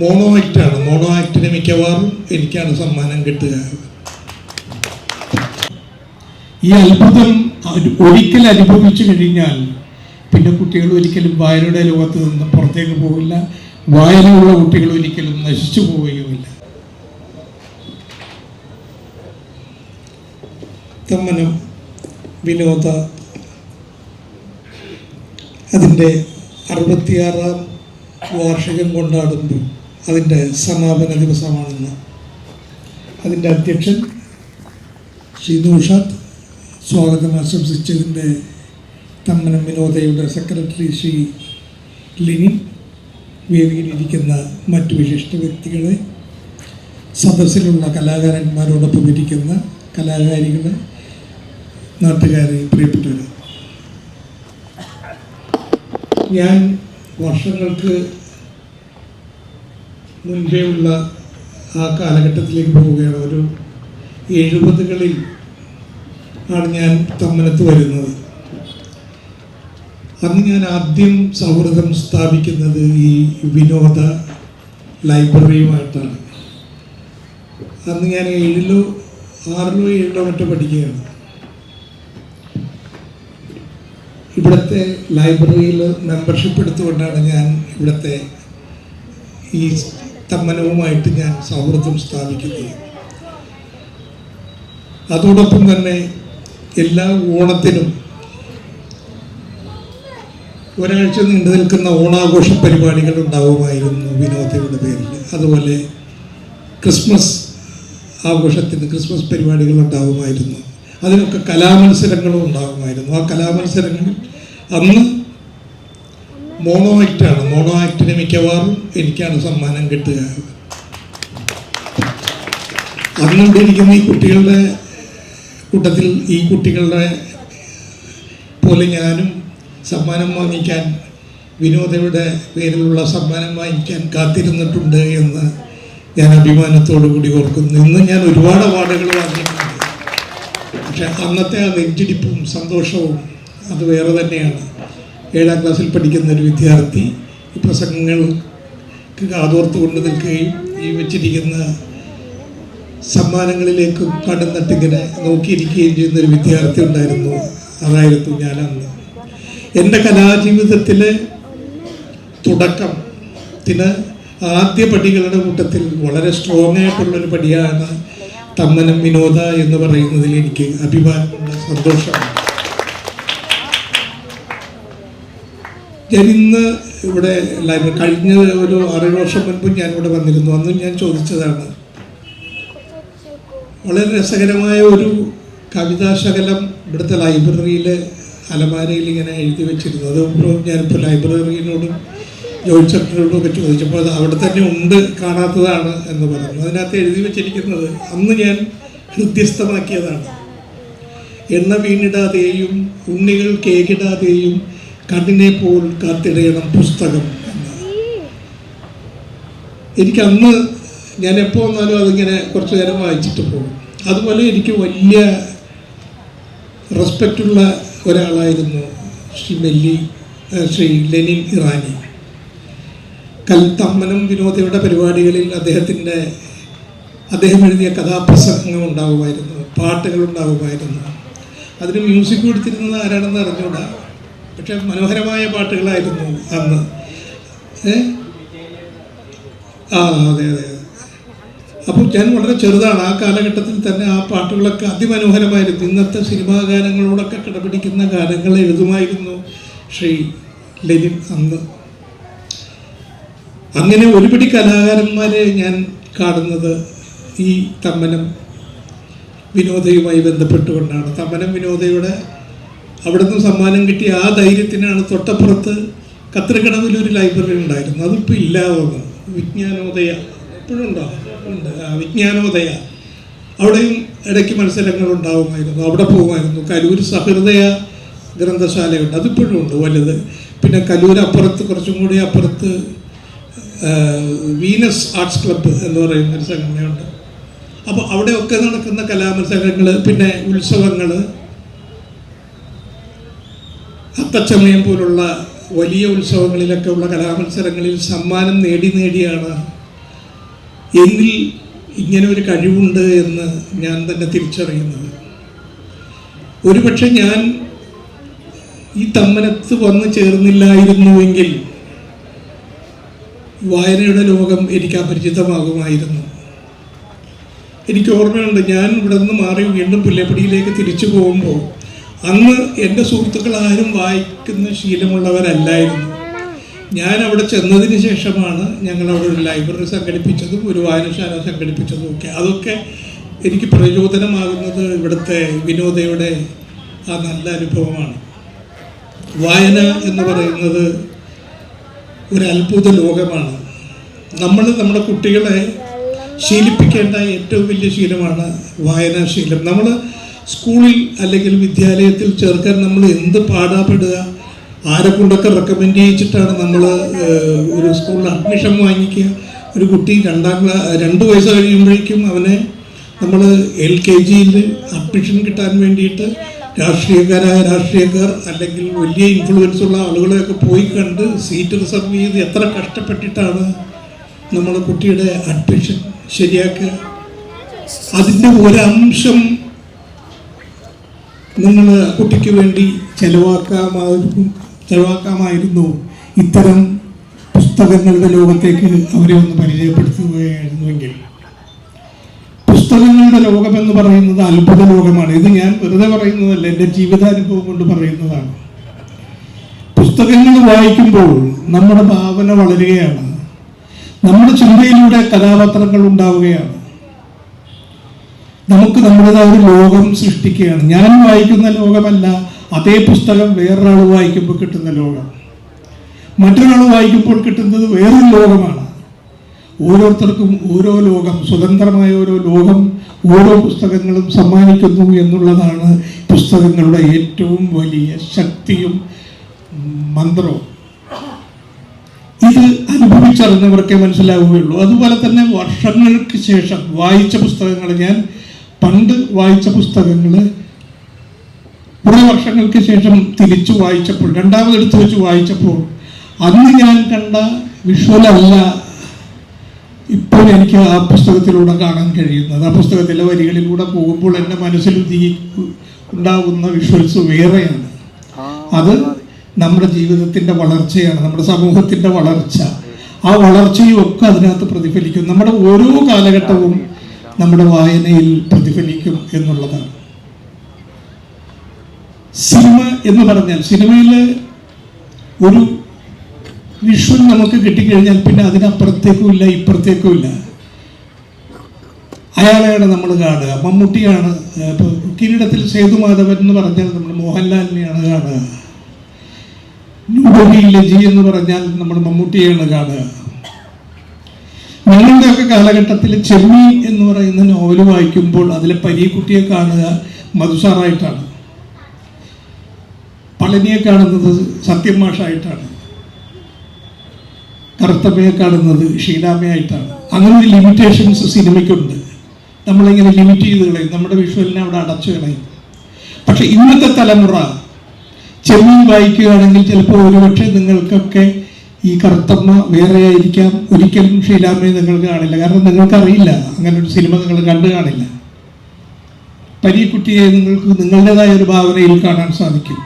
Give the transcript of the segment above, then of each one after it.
Mono ആക്റ്റാണ് mono ആക്ടിന് മിക്കവാറും എനിക്കാണ് സമ്മാനം കിട്ടുക. ഈ അത്ഭുതം ഒരു- ഒരിക്കൽ അനുഭവിച്ചു കഴിഞ്ഞാൽ പിന്നെ കുട്ടികൾ ഒരിക്കലും വായനയുടെ ലോകത്ത് നിന്ന് പുറത്തേക്ക് പോകില്ല വായനയുള്ള കുട്ടികൾ ഒരിക്കലും നശിച്ചു പോവുകയുമില്ല. തമ്മനം വിനോദ അതിന്റെ അറുപത്തിയാറാം വാർഷികം കൊണ്ടാടുമ്പോൾ അതിന്റെ സമാപന ദിവസമാണെന്ന്. അതിന്റെ അധ്യക്ഷൻ ശ്രീ നൂഷാദ് സ്വാഗതം ആശംസിച്ചതിന്റെ തമ്മനം വിനോദയുടെ സെക്രട്ടറി ശ്രീ ലിനിൻ വേദിയിലിരിക്കുന്ന മറ്റു വിശിഷ്ട വ്യക്തികളെ സദസ്സിലുള്ള കലാകാരന്മാരോടൊപ്പം ഇരിക്കുന്ന കലാകാരികളെ നാട്ടുകാരെ പ്രിയപ്പെട്ടവരെ. ഞാൻ വർഷങ്ങൾക്ക് മുൻപേ ഉള്ള ആ കാലഘട്ടത്തിലേക്ക് പോവുകയാണ്. ഒരു എഴുപതുകളിൽ ആണ് ഞാൻ തമ്മനത്ത് വരുന്നത്. അന്ന് ഞാൻ ആദ്യം സൗഹൃദം സ്ഥാപിക്കുന്നത് ഈ വിനോദ ലൈബ്രറിയുമായിട്ടാണ്. അന്ന് ഞാൻ ഏഴിലോ ആറിലോ ഏഴിലോ മറ്റോ പഠിക്കുകയാണ്. ഇവിടുത്തെ ലൈബ്രറിയിൽ മെമ്പർഷിപ്പ് എടുത്തുകൊണ്ടാണ് ഞാൻ ഇവിടുത്തെ ഈ തമ്മനവുമായിട്ട് ഞാൻ സൗഹൃദം സ്ഥാപിക്കുന്നത് അതോടൊപ്പം തന്നെ എല്ലാ ഓണത്തിനും ഒരാഴ്ച നീണ്ടു നിൽക്കുന്ന ഓണാഘോഷ പരിപാടികൾ ഉണ്ടാവുമായിരുന്നു വിനോദയുടെ പേരിൽ. അതുപോലെ ക്രിസ്മസ് ആഘോഷത്തിന് ക്രിസ്മസ് പരിപാടികൾ ഉണ്ടാവുമായിരുന്നു. അതിനൊക്കെ കലാമത്സരങ്ങളും ഉണ്ടാകുമായിരുന്നു ആ കലാമത്സരങ്ങൾ അന്ന് മോണോ ആക്റ്റാണ് മോണോ ആക്ടിന് മിക്കവാറും എനിക്കാണ് സമ്മാനം കിട്ടുക. അന്നുകൊണ്ടിരിക്കുന്ന ഈ കുട്ടികളുടെ കൂട്ടത്തിൽ ഈ കുട്ടികളുടെ പോലെ ഞാനും സമ്മാനം വാങ്ങിക്കാൻ വിനോദയുടെ പേരിലുള്ള സമ്മാനം വാങ്ങിക്കാൻ കാത്തിരുന്നിട്ടുണ്ട് എന്ന് ഞാൻ അഭിമാനത്തോടു കൂടി ഓർക്കുന്നു. ഇന്ന് ഞാൻ ഒരുപാട് അവാർഡുകൾ വാങ്ങിയിട്ടുണ്ട്. പക്ഷെ അന്നത്തെ ആ നെഞ്ചിടിപ്പും സന്തോഷവും അത് വേറെ തന്നെയാണ്. ഏഴാം ക്ലാസ്സിൽ പഠിക്കുന്ന ഒരു വിദ്യാർത്ഥി ഈ പ്രസംഗങ്ങൾക്ക് കാതോർത്ത് കൊണ്ട് നിൽക്കുകയും ഈ വെച്ചിരിക്കുന്ന സമ്മാനങ്ങളിലേക്കും കടന്നിട്ടിങ്ങനെ നോക്കിയിരിക്കുകയും ചെയ്യുന്ന ഒരു വിദ്യാർത്ഥി ഉണ്ടായിരുന്നു. അതായിരുന്നു ഞാൻ അന്ന് എന്റെ കലാജീവിതത്തിലെ തുടക്കത്തിന് ആദ്യ പടികളുടെ കൂട്ടത്തിൽ വളരെ സ്ട്രോങ് ആയിട്ടുള്ളൊരു പടിയാണ് തമ്മനം വിനോദ എന്ന് പറയുന്നതിൽ എനിക്ക് അഭിമാനമുണ്ട് സന്തോഷമാണ് ഞാൻ ഇന്ന് ഇവിടെ ലൈബ്രറി കഴിഞ്ഞ ഒരു ആറേഴ് വർഷം മുൻപ് ഞാൻ ഇവിടെ വന്നിരുന്നു. അന്നും ഞാൻ ചോദിച്ചതാണ്. വളരെ രസകരമായ ഒരു കവിതാശകലം ഇവിടുത്തെ ലൈബ്രറിയിൽ അലമാരയിൽ ഇങ്ങനെ എഴുതി വെച്ചിരുന്നു. അത് ഇപ്പോൾ ഞാനിപ്പോൾ ലൈബ്രറിയിനോടും ജോയിൻ സെക്രട്ടറിയോടും ഒക്കെ ചോദിച്ചപ്പോൾ അത് അവിടെ തന്നെ ഉണ്ട് കാണാത്തതാണ് എന്ന് പറഞ്ഞു. അതിനകത്ത് എഴുതി വെച്ചിരിക്കുന്നത് അന്ന് ഞാൻ ഹൃദ്യസ്ഥമാക്കിയതാണ്. എണ്ണ വീണിടാതെയും ഉണ്ണികൾ കേകിടാതെയും കണ്ണിനെ പോൽ കാത്തിടയണം പുസ്തകം. എനിക്ക് അന്ന് ഞാൻ എപ്പോൾ വന്നാലും അതിങ്ങനെ കുറച്ച് നേരം വായിച്ചിട്ട് പോകും. അതുപോലെ എനിക്ക് വലിയ റെസ്പെക്റ്റുള്ള ഒരാളായിരുന്നു ശ്രീ മെല്ലി ശ്രീ ലെനിൻ ഇറാനി. കൽത്തമ്മനും വിനോദയുടെ പരിപാടികളിൽ അദ്ദേഹത്തിന്റെ അദ്ദേഹം എഴുതിയ കഥാപ്രസംഗം ഉണ്ടാവുമായിരുന്നു പാട്ടുകൾ ഉണ്ടാവുമായിരുന്നു. അതിന് മ്യൂസിക് കൊടുത്തിരുന്നത് ആരാണെന്ന് അറിഞ്ഞൂടാ? പക്ഷെ മനോഹരമായ പാട്ടുകളായിരുന്നു അന്ന്. ഏ? ആ അതെ അതെ. അപ്പോൾ ഞാൻ വളരെ ചെറുതാണ്. ആ കാലഘട്ടത്തിൽ തന്നെ ആ പാട്ടുകളൊക്കെ അതിമനോഹരമായിരുന്നു. ഇന്നത്തെ സിനിമാ ഗാനങ്ങളോടൊക്കെ കിടപിടിക്കുന്ന ഗാനങ്ങൾ എഴുതുമായിരുന്നു ശ്രീ ലെനിൻ അന്ന്. അങ്ങനെ ഒരുപിടി കലാകാരന്മാരെ ഞാൻ കാണുന്നത് ഈ തമ്മനം വിനോദയുമായി ബന്ധപ്പെട്ടുകൊണ്ടാണ്. തമ്മനം വിനോദയുടെ അവിടുന്ന് സമ്മാനം കിട്ടിയ ആ ധൈര്യത്തിനാണ് തൊട്ടപ്പുറത്ത് കത്തിരിക്കടവിൽ ഒരു ലൈബ്രറി ഉണ്ടായിരുന്നു. അതിപ്പോൾ ഇല്ലാതെ വിജ്ഞാനോദയ. ഇപ്പോഴും ഉണ്ടോ. ഉണ്ട് ആ, വിജ്ഞാനോദയ. അവിടെയും ഇടയ്ക്ക് മത്സരങ്ങൾ ഉണ്ടാവുമായിരുന്നു അവിടെ പോകുമായിരുന്നു. കലൂർ സഹൃദയ ഗ്രന്ഥശാലയുണ്ട്. അതിപ്പോഴും ഉണ്ട് വലുത്. പിന്നെ കലൂർ അപ്പുറത്ത് കുറച്ചും കൂടി അപ്പുറത്ത് വീനസ് ആർട്സ് ക്ലബ്ബ് എന്ന് പറയുന്ന ഒരു സംഘടനയുണ്ട്. അപ്പോൾ അവിടെയൊക്കെ നടക്കുന്ന കലാമത്സരങ്ങൾ പിന്നെ ഉത്സവങ്ങൾ അത്തച്ചമയം പോലുള്ള വലിയ ഉത്സവങ്ങളിലൊക്കെ ഉള്ള കലാമത്സരങ്ങളിൽ സമ്മാനം നേടി നേടിയാണ് എന്നിൽ ഇങ്ങനെ ഒരു കഴിവുണ്ട് എന്ന് ഞാൻ തന്നെ തിരിച്ചറിയുന്നത്. ഒരുപക്ഷെ ഞാൻ ഈ തമ്മനത്ത് വന്നു ചേർന്നില്ലായിരുന്നുവെങ്കിൽ വായനയുടെ ലോകം എനിക്ക് അപരിചിതമാകുമായിരുന്നു എനിക്ക് ഓർമ്മയുണ്ട് ഞാൻ ഇവിടെ നിന്ന് മാറി വീണ്ടും പുല്ലപ്പടിയിലേക്ക് തിരിച്ചു പോകുമ്പോൾ അന്ന് എന്റെ സുഹൃത്തുക്കൾ ആരും വായിക്കുന്ന ശീലമുള്ളവരല്ലായിരുന്നു. ഞാൻ അവിടെ ചെന്നതിന് ശേഷമാണ് ഞങ്ങൾ അവിടെ ഒരു ലൈബ്രറി സംഘടിപ്പിച്ചതും ഒരു വായനശാല സംഘടിപ്പിച്ചതും ഒക്കെ. അതൊക്കെ എനിക്ക് പ്രചോദനമാകുന്നത് ഇവിടുത്തെ വിനോദയുടെ ആ നല്ല അനുഭവമാണ്. വായന എന്ന് പറയുന്നത് ഒരു അത്ഭുത ലോകമാണ്. നമ്മൾ നമ്മുടെ കുട്ടികളെ ശീലിപ്പിക്കേണ്ട ഏറ്റവും വലിയ ശീലമാണ് വായനാശീലം നമ്മൾ സ്കൂളിൽ അല്ലെങ്കിൽ വിദ്യാലയത്തിൽ ചേർക്കാൻ നമ്മൾ എന്ത് പാടാപ്പെടുക ആരെ കൊണ്ടൊക്കെ റെക്കമെൻഡ് ചെയ്യിച്ചിട്ടാണ് നമ്മൾ ഒരു സ്കൂളിൽ അഡ്മിഷൻ വാങ്ങിക്കുക? ഒരു കുട്ടി രണ്ടാം ക്ലാ രണ്ട് വയസ്സ് കഴിയുമ്പോഴേക്കും അവനെ നമ്മൾ എൽ കെ ജിയിൽ അഡ്മിഷൻ കിട്ടാൻ വേണ്ടിയിട്ട് രാഷ്ട്രീയക്കാരായ രാഷ്ട്രീയക്കാർ അല്ലെങ്കിൽ വലിയ ഇൻഫ്ലുവൻസ് ഉള്ള ആളുകളെയൊക്കെ പോയി കണ്ട് സീറ്റ് റിസർവ് ചെയ്ത് എത്ര കഷ്ടപ്പെട്ടിട്ടാണ് നമ്മൾ കുട്ടിയുടെ അഡ്മിഷൻ ശരിയാക്കുക? അതിന്റെ ഒരംശം നിങ്ങൾ കുട്ടിക്ക് വേണ്ടി ചെലവാക്കാമായിരുന്നു ചെലവാക്കാമായിരുന്നു. ഇത്തരം പുസ്തകങ്ങളുടെ ലോകത്തേക്ക് അവരെ ഒന്ന് പരിചയപ്പെടുത്തുകയായിരുന്നുവെങ്കിൽ. പുസ്തകങ്ങളുടെ ലോകമെന്ന് പറയുന്നത് അത്ഭുത ലോകമാണ്. ഇത് ഞാൻ വെറുതെ പറയുന്നതല്ല എന്റെ ജീവിതാനുഭവം കൊണ്ട് പറയുന്നതാണ്. പുസ്തകങ്ങൾ വായിക്കുമ്പോൾ നമ്മുടെ ഭാവന വളരുകയാണ്. നമ്മുടെ ചിന്തയിലൂടെ കഥാപാത്രങ്ങൾ ഉണ്ടാവുകയാണ്. നമുക്ക് നമ്മുടേതായ ഒരു ലോകം സൃഷ്ടിക്കുകയാണ്. ഞാൻ വായിക്കുന്ന ലോകമല്ല അതേ പുസ്തകം വേറൊരാൾ വായിക്കുമ്പോൾ കിട്ടുന്ന ലോകം. മറ്റൊരാൾ വായിക്കുമ്പോൾ കിട്ടുന്നത് വേറൊരു ലോകമാണ്. ഓരോരുത്തർക്കും ഓരോ ലോകം സ്വതന്ത്രമായ ഓരോ ലോകം ഓരോ പുസ്തകങ്ങളും സമ്മാനിക്കുന്നു എന്നുള്ളതാണ് പുസ്തകങ്ങളുടെ ഏറ്റവും വലിയ ശക്തിയും മന്ത്രവും. ഇത് അനുഭവിച്ചറിഞ്ഞവർക്കേ മനസ്സിലാവുകയുള്ളൂ. അതുപോലെ തന്നെ വർഷങ്ങൾക്ക് ശേഷം വായിച്ച പുസ്തകങ്ങൾ ഞാൻ പണ്ട് വായിച്ച പുസ്തകങ്ങൾ കുറേ വർഷങ്ങൾക്ക് ശേഷം തിരിച്ചു വായിച്ചപ്പോൾ രണ്ടാമത് എടുത്തു വെച്ച് വായിച്ചപ്പോൾ അന്ന് ഞാൻ കണ്ട വിഷ്വലല്ല ഇപ്പോൾ എനിക്ക് ആ പുസ്തകത്തിലൂടെ കാണാൻ കഴിയുന്നത്. ആ പുസ്തകത്തിലെ വരികളിലൂടെ പോകുമ്പോൾ എന്റെ മനസ്സിൽ ഉദീ ഉണ്ടാകുന്ന വിഷ്വൽസ് വേറെയാണ്. അത് നമ്മുടെ ജീവിതത്തിന്റെ വളർച്ചയാണ് നമ്മുടെ സമൂഹത്തിന്റെ വളർച്ച. ആ വളർച്ചയും ഒക്കെ അതിനകത്ത് പ്രതിഫലിക്കും. നമ്മുടെ ഓരോ കാലഘട്ടവും നമ്മുടെ വായനയിൽ പ്രതിഫലിക്കും എന്നുള്ളതാണ്. സിനിമ എന്ന് പറഞ്ഞാൽ സിനിമയിൽ ഒരു വിഷ്വൽ നമുക്ക് കിട്ടിക്കഴിഞ്ഞാൽ പിന്നെ അതിനപ്പുറത്തേക്കും ഇല്ല ഇപ്പുറത്തേക്കും ഇല്ല അയാളെയാണ് നമ്മൾ കാണുക. മമ്മൂട്ടിയാണ് ഇപ്പോൾ കിരീടത്തിൽ സേതുമാധവൻ എന്ന് പറഞ്ഞാൽ നമ്മൾ മോഹൻലാലിനെയാണ് കാണുക. ന്യൂഡൽഹിയിലെ ജി എന്ന് പറഞ്ഞാൽ നമ്മൾ മമ്മൂട്ടിയാണ് കാണുക. ഞങ്ങളുടെയൊക്കെ കാലഘട്ടത്തിൽ ചെമ്മി എന്ന് പറയുന്ന നോവൽ വായിക്കുമ്പോൾ അതിലെ പരീക്കുട്ടിയെ കാണുക മധുസാറായിട്ടാണ് പളനിയെ കാണുന്നത് സത്യം മാഷായിട്ടാണ്. കറുത്തമ്മയെ കാണുന്നത് ഷീലാമ്മയായിട്ടാണ്. അങ്ങനെ ഒരു ലിമിറ്റേഷൻസ് സിനിമയ്ക്കുണ്ട്. നമ്മളിങ്ങനെ ലിമിറ്റ് ചെയ്ത് കളയും. നമ്മുടെ വിഷ്വലിനെ അവിടെ അടച്ചു കളയും. പക്ഷെ ഇന്നത്തെ തലമുറ ചെമ്മീൻ വായിക്കുകയാണെങ്കിൽ ചിലപ്പോൾ ഒരുപക്ഷെ നിങ്ങൾക്കൊക്കെ ഈ കറുത്തമ്മ വേറെ ആയിരിക്കാം ഒരിക്കലും ഷീലാമ്മയെ നിങ്ങൾ കാണില്ല. കാരണം നിങ്ങൾക്കറിയില്ല. അങ്ങനെ ഒരു സിനിമ നിങ്ങൾ കണ്ടു കാണില്ല. പരീക്കുട്ടിയെ നിങ്ങൾക്ക് നിങ്ങളുടേതായ ഒരു ഭാവനയിൽ കാണാൻ സാധിക്കും.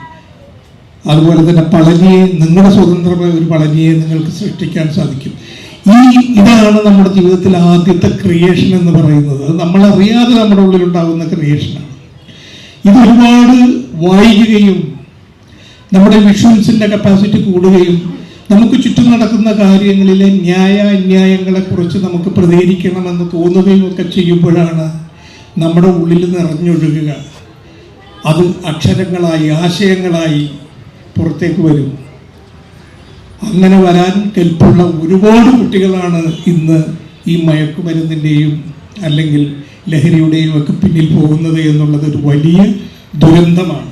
അതുപോലെ തന്നെ പളനിയെ നിങ്ങളുടെ സ്വതന്ത്രമായ ഒരു പളനിയെ നിങ്ങൾക്ക് സൃഷ്ടിക്കാൻ സാധിക്കും. ഈ ഇതാണ് നമ്മുടെ ജീവിതത്തിൽ ആദ്യത്തെ ക്രിയേഷൻ എന്ന് പറയുന്നത്. അത് നമ്മളറിയാതെ നമ്മുടെ ഉള്ളിലുണ്ടാകുന്ന ക്രിയേഷനാണ് ഇത് ഒരുപാട് വായിക്കുകയും നമ്മുടെ വിഷ്വൽസിന്റെ കപ്പാസിറ്റി കൂടുകയും നമുക്ക് ചുറ്റും നടക്കുന്ന കാര്യങ്ങളിലെ ന്യായ അന്യായങ്ങളെ കുറിച്ച് നമുക്ക് പ്രതികരിക്കണമെന്ന് തോന്നുകയും ഒക്കെ ചെയ്യുമ്പോഴാണ് നമ്മുടെ ഉള്ളിൽ നിറഞ്ഞൊഴുകുക. അത് അക്ഷരങ്ങളായി ആശയങ്ങളായി പുറത്തേക്ക് വരും. അങ്ങനെ വരാൻ കെൽപ്പുള്ള ഒരുപാട് കുട്ടികളാണ് ഇന്ന് ഈ മയക്കുമരുന്നിന്റെയും അല്ലെങ്കിൽ ലഹരിയുടെയും ഒക്കെ പിന്നിൽ പോകുന്നത് എന്നുള്ളത് ഒരു വലിയ ദുരന്തമാണ്.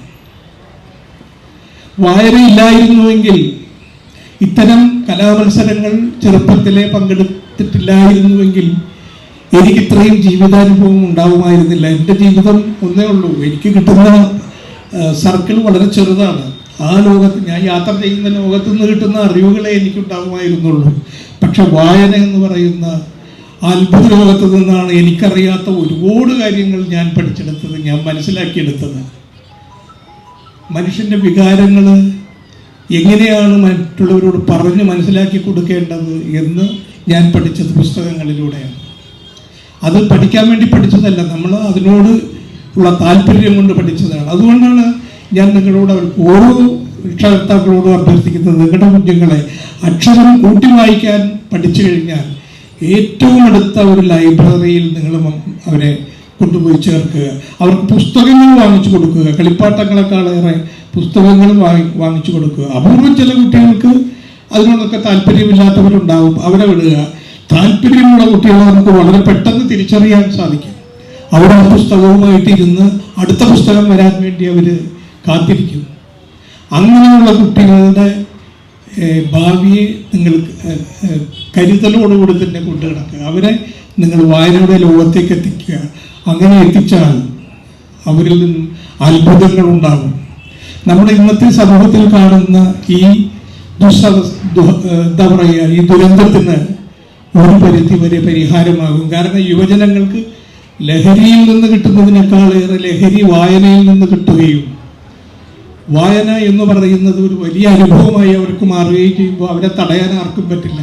വായനയില്ലായിരുന്നുവെങ്കിൽ ഇത്തരം കലാമത്സരങ്ങൾ ചെറുപ്പത്തിലെ പങ്കെടുത്തിട്ടില്ലായിരുന്നുവെങ്കിൽ എനിക്ക് ഇത്രയും ജീവിതാനുഭവം ഉണ്ടാവുമായിരുന്നില്ല. എന്റെ ജീവിതം ഒന്നേ ഉള്ളൂ. എനിക്ക് കിട്ടുന്ന സർക്കിൾ വളരെ ചെറുതാണ്. ആ ലോകത്ത് ഞാൻ യാത്ര ചെയ്യുന്ന ലോകത്തു നിന്ന് കിട്ടുന്ന അറിവുകളെ എനിക്കുണ്ടാവുമായിരുന്നുള്ളൂ. പക്ഷെ വായന എന്ന് പറയുന്ന അത്ഭുത ലോകത്ത് നിന്നാണ് എനിക്കറിയാത്ത ഒരുപാട് കാര്യങ്ങൾ ഞാൻ പഠിച്ചെടുത്തത് ഞാൻ മനസ്സിലാക്കിയെടുത്തത്. മനുഷ്യന്റെ വികാരങ്ങൾ എങ്ങനെയാണ് മറ്റുള്ളവരോട് പറഞ്ഞ് മനസ്സിലാക്കി കൊടുക്കേണ്ടത് എന്ന് ഞാൻ പഠിച്ചത് പുസ്തകങ്ങളിലൂടെയാണ്. അത് പഠിക്കാൻ വേണ്ടി പഠിച്ചതല്ല നമ്മൾ അതിനോട് ഉള്ള താല്പര്യം കൊണ്ട് പഠിച്ചതാണ്. അതുകൊണ്ടാണ് ഞാൻ നിങ്ങളോട് ഓരോ രക്ഷകർത്താക്കളോടും അഭ്യർത്ഥിക്കുന്നത് നിങ്ങളുടെ കുഞ്ഞുങ്ങളെ അക്ഷരം കൂട്ടി വായിക്കാൻ പഠിച്ചു കഴിഞ്ഞാൽ ഏറ്റവും അടുത്ത ഒരു ലൈബ്രറിയിൽ നിങ്ങൾ അവരെ കൊണ്ടുപോയി ചേർക്കുക. അവർക്ക് പുസ്തകങ്ങൾ വാങ്ങിച്ചു കൊടുക്കുക കളിപ്പാട്ടങ്ങളെക്കാളേറെ പുസ്തകങ്ങൾ വാങ്ങി വാങ്ങിച്ചു കൊടുക്കുക. അപൂർവം ചില കുട്ടികൾക്ക് അതിനോടൊക്കെ താല്പര്യമില്ലാത്തവരുണ്ടാവും. അവരെ വിടുക. താല്പര്യമുള്ള കുട്ടികളെ നമുക്ക് വളരെ പെട്ടെന്ന് തിരിച്ചറിയാൻ സാധിക്കും. അവിടെ ആ പുസ്തകവുമായിട്ട് ഇരുന്ന് അടുത്ത പുസ്തകം വരാൻ വേണ്ടി അവർ കാത്തിരിക്കും. അങ്ങനെയുള്ള കുട്ടികളുടെ ഭാവിയെ നിങ്ങൾ കരുതലോടുകൂടി തന്നെ കൊണ്ടു കിടക്കുക അവരെ നിങ്ങൾ വായനയുടെ ലോകത്തേക്ക് എത്തിക്കുക. അങ്ങനെ എത്തിച്ചാൽ അവരിൽ നിന്നും അത്ഭുതങ്ങൾ ഉണ്ടാകും. നമ്മുടെ ഇന്നത്തെ സമൂഹത്തിൽ കാണുന്ന ഈ ദുസ്സവ എന്താ പറയുക ഈ ദുരന്തത്തിന് ഒരു പരിധി വരെ പരിഹാരമാകും. കാരണം യുവജനങ്ങൾക്ക് ലഹരിയിൽ നിന്ന് കിട്ടുന്നതിനേക്കാളേറെ ലഹരി വായനയിൽ നിന്ന് കിട്ടുകയും വായന എന്ന് പറയുന്നത് ഒരു വലിയ അനുഭവമായി അവർക്ക് മാറുകയും ചെയ്യുമ്പോൾ അവരെ തടയാൻ ആർക്കും പറ്റില്ല.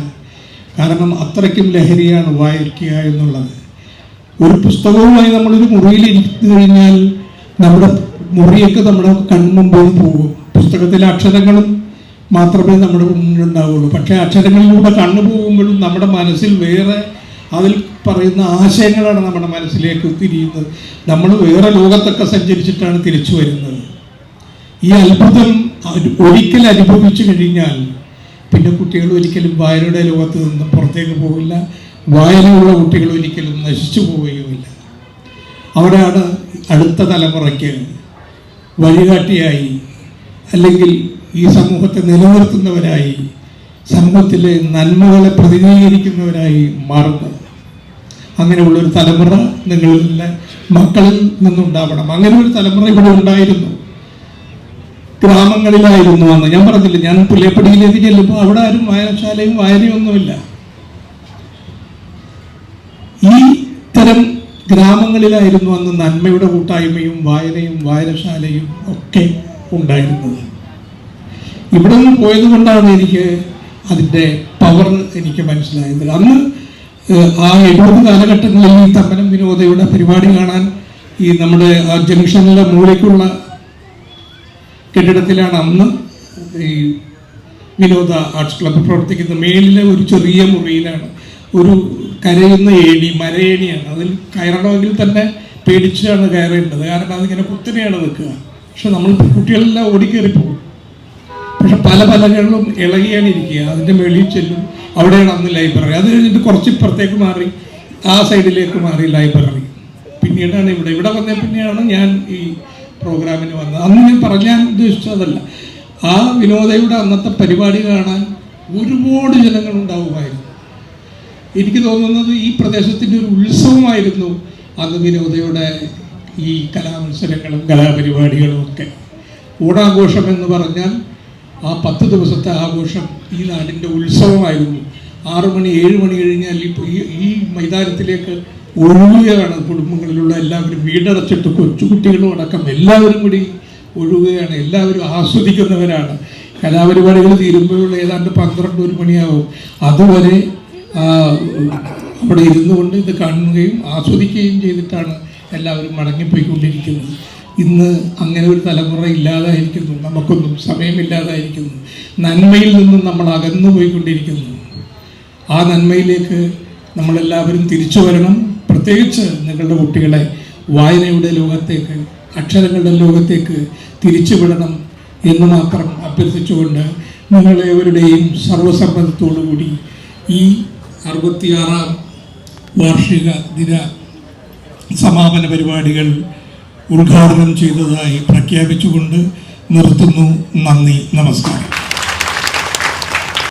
കാരണം അത്രയ്ക്കും ലഹരിയാണ് വായിക്കുക എന്നുള്ളത്. ഒരു പുസ്തകവുമായി നമ്മളൊരു മുറിയിൽ ഇരിക്കുന്നു കഴിഞ്ഞാൽ നമ്മുടെ മുറിയൊക്കെ നമ്മുടെ കൺമുമ്പിൽ പോകും. പുസ്തകത്തിലെ അക്ഷരങ്ങളും മാത്രമേ നമ്മുടെ മുന്നിലുണ്ടാവുള്ളൂ പക്ഷേ അക്ഷരങ്ങളിലൂടെ കണ്ണു പോകുമ്പോഴും നമ്മുടെ മനസ്സിൽ വേറെ അതിൽ പറയുന്ന ആശയങ്ങളാണ് നമ്മുടെ മനസ്സിലേക്ക് തിരിയുന്നത്. നമ്മൾ വേറെ ലോകത്തൊക്കെ സഞ്ചരിച്ചിട്ടാണ് തിരിച്ചു വരുന്നത്. ഈ അത്ഭുതം ഒരു- ഒരിക്കൽ അനുഭവിച്ചു കഴിഞ്ഞാൽ പിന്നെ കുട്ടികൾ ഒരിക്കലും വായനയുടെ ലോകത്ത് നിന്ന് പുറത്തേക്ക് പോകില്ല വായനയുള്ള കുട്ടികൾ ഒരിക്കലും നശിച്ചു പോവുകയുമില്ല. അവിടെയാണ് അടുത്ത തലമുറയ്ക്ക് വഴികാട്ടിയായി അല്ലെങ്കിൽ ഈ സമൂഹത്തെ നിലനിർത്തുന്നവരായി സമൂഹത്തിലെ നന്മകളെ പ്രതിനിധീകരിക്കുന്നവരായി മാറുന്നത് അങ്ങനെയുള്ളൊരു തലമുറ നിങ്ങളുടെ മക്കളിൽ നിന്നുണ്ടാവണം. അങ്ങനെ ഒരു തലമുറ ഇവിടെ ഉണ്ടായിരുന്നു. ഗ്രാമങ്ങളിലായിരുന്നു അന്ന്. ഞാൻ പറഞ്ഞില്ല ഞാൻ പുല്ലേപ്പടിയിലേക്ക് ചെല്ലുമ്പോൾ അവിടെ ആരും വായനശാലയും വായനയൊന്നുമില്ല. ഈ തരം ഗ്രാമങ്ങളിലായിരുന്നു അന്ന് നന്മയുടെ കൂട്ടായ്മയും വായനയും വായനശാലയും ഒക്കെ ഉണ്ടായിരുന്നത്. ഇവിടെ നിന്ന് പോയത് കൊണ്ടാണ് എനിക്ക് അതിന്റെ പവർ എനിക്ക് മനസ്സിലായത്. അന്ന് ആ എഴുപത് കാലഘട്ടങ്ങളിൽ ഈ തമ്മനം വിനോദയുടെ പരിപാടി കാണാൻ ഈ നമ്മുടെ ആ ജംഗ്ഷനിലെ മൂലയ്ക്കുള്ള കെട്ടിടത്തിലാണ് അന്ന് ഈ വിനോദ ആർട്സ് ക്ലബ്ബ് പ്രവർത്തിക്കുന്നത്. മേലിലെ ഒരു ചെറിയ മുറിയിലാണ്. ഒരു കരയുന്ന ഏണി മരയേണിയാണ് അതിൽ കയറണമെങ്കിൽ തന്നെ പേടിച്ചാണ് കയറേണ്ടത്. കാരണം അതിങ്ങനെ കുത്തനെയാണ് നിൽക്കുക പക്ഷെ നമ്മൾ കുട്ടികളെല്ലാം ഓടിക്കേറി പോകും. പക്ഷെ പല പലകളിലും ഇളകിയാണ് ഇരിക്കുക. അതിന്റെ വെളിയിൽ ചെല്ലും. അവിടെയാണ് അന്ന് ലൈബ്രറി. അത് കഴിഞ്ഞിട്ട് കുറച്ച് ഇപ്പുറത്തേക്ക് മാറി ആ സൈഡിലേക്ക് മാറി ലൈബ്രറി. പിന്നീടാണ് ഇവിടെ. ഇവിടെ വന്നേ പിന്നെയാണ് ഞാൻ ഈ പ്രോഗ്രാമിന് വന്നത്. അന്ന് ഞാൻ പറഞ്ഞാൻ ഉദ്ദേശിച്ചതല്ല. ആ വിനോദയുടെ അന്നത്തെ പരിപാടി കാണാൻ ഒരുപാട് ജനങ്ങൾ ഉണ്ടാവുമായിരുന്നു. എനിക്ക് തോന്നുന്നത് ഈ പ്രദേശത്തിന്റെ ഒരു ഉത്സവമായിരുന്നു അന്ന് വിനോദയുടെ ഈ കലാമത്സരങ്ങളും കലാപരിപാടികളും ഒക്കെ. ഓണാഘോഷം എന്ന് പറഞ്ഞാൽ ആ പത്ത് ദിവസത്തെ ആഘോഷം ഈ നാടിന്റെ ഉത്സവമായിരുന്നു. ആറു മണി ഏഴ് മണി കഴിഞ്ഞാൽ ഇപ്പോൾ ഈ ഈ മൈതാനത്തിലേക്ക് ഒഴുകുകയാണ് കുടുംബങ്ങളിലുള്ള എല്ലാവരും. വീടടച്ചിട്ട് കൊച്ചുകുട്ടികളും അടക്കം എല്ലാവരും കൂടി ഒഴുകുകയാണ്. എല്ലാവരും ആസ്വദിക്കുന്നവരാണ്. കലാപരിപാടികൾ തീരുമ്പോഴുള്ള ഏതാണ്ട് പന്ത്രണ്ട് ഒരു മണിയാവും. അതുവരെ അവിടെ ഇരുന്നു കൊണ്ട് ഇത് കാണുകയും ആസ്വദിക്കുകയും ചെയ്തിട്ടാണ് എല്ലാവരും മടങ്ങിപ്പോയിക്കൊണ്ടിരിക്കുന്നത്. ഇന്ന് അങ്ങനെ ഒരു തലമുറ ഇല്ലാതായിരിക്കുന്നു. നമുക്കൊന്നും സമയമില്ലാതായിരിക്കുന്നു. നന്മയിൽ നിന്നും നമ്മൾ അകന്നു പോയിക്കൊണ്ടിരിക്കുന്നു. ആ നന്മയിലേക്ക് നമ്മളെല്ലാവരും തിരിച്ചു വരണം. പ്രത്യേകിച്ച് നിങ്ങളുടെ കുട്ടികളെ വായനയുടെ ലോകത്തേക്ക് അക്ഷരങ്ങളുടെ ലോകത്തേക്ക് തിരിച്ചുവിടണം എന്ന് മാത്രം അഭ്യർത്ഥിച്ചുകൊണ്ട് നിങ്ങളേവരുടെയും സർവസമ്മതത്തോടുകൂടി ഈ അറുപത്തിയാറാം വാർഷിക ദിന സമാപന പരിപാടികൾ ഉദ്ഘാടനം ചെയ്തതായി പ്രഖ്യാപിച്ചുകൊണ്ട് നിർത്തുന്നു. നന്ദി നമസ്കാരം.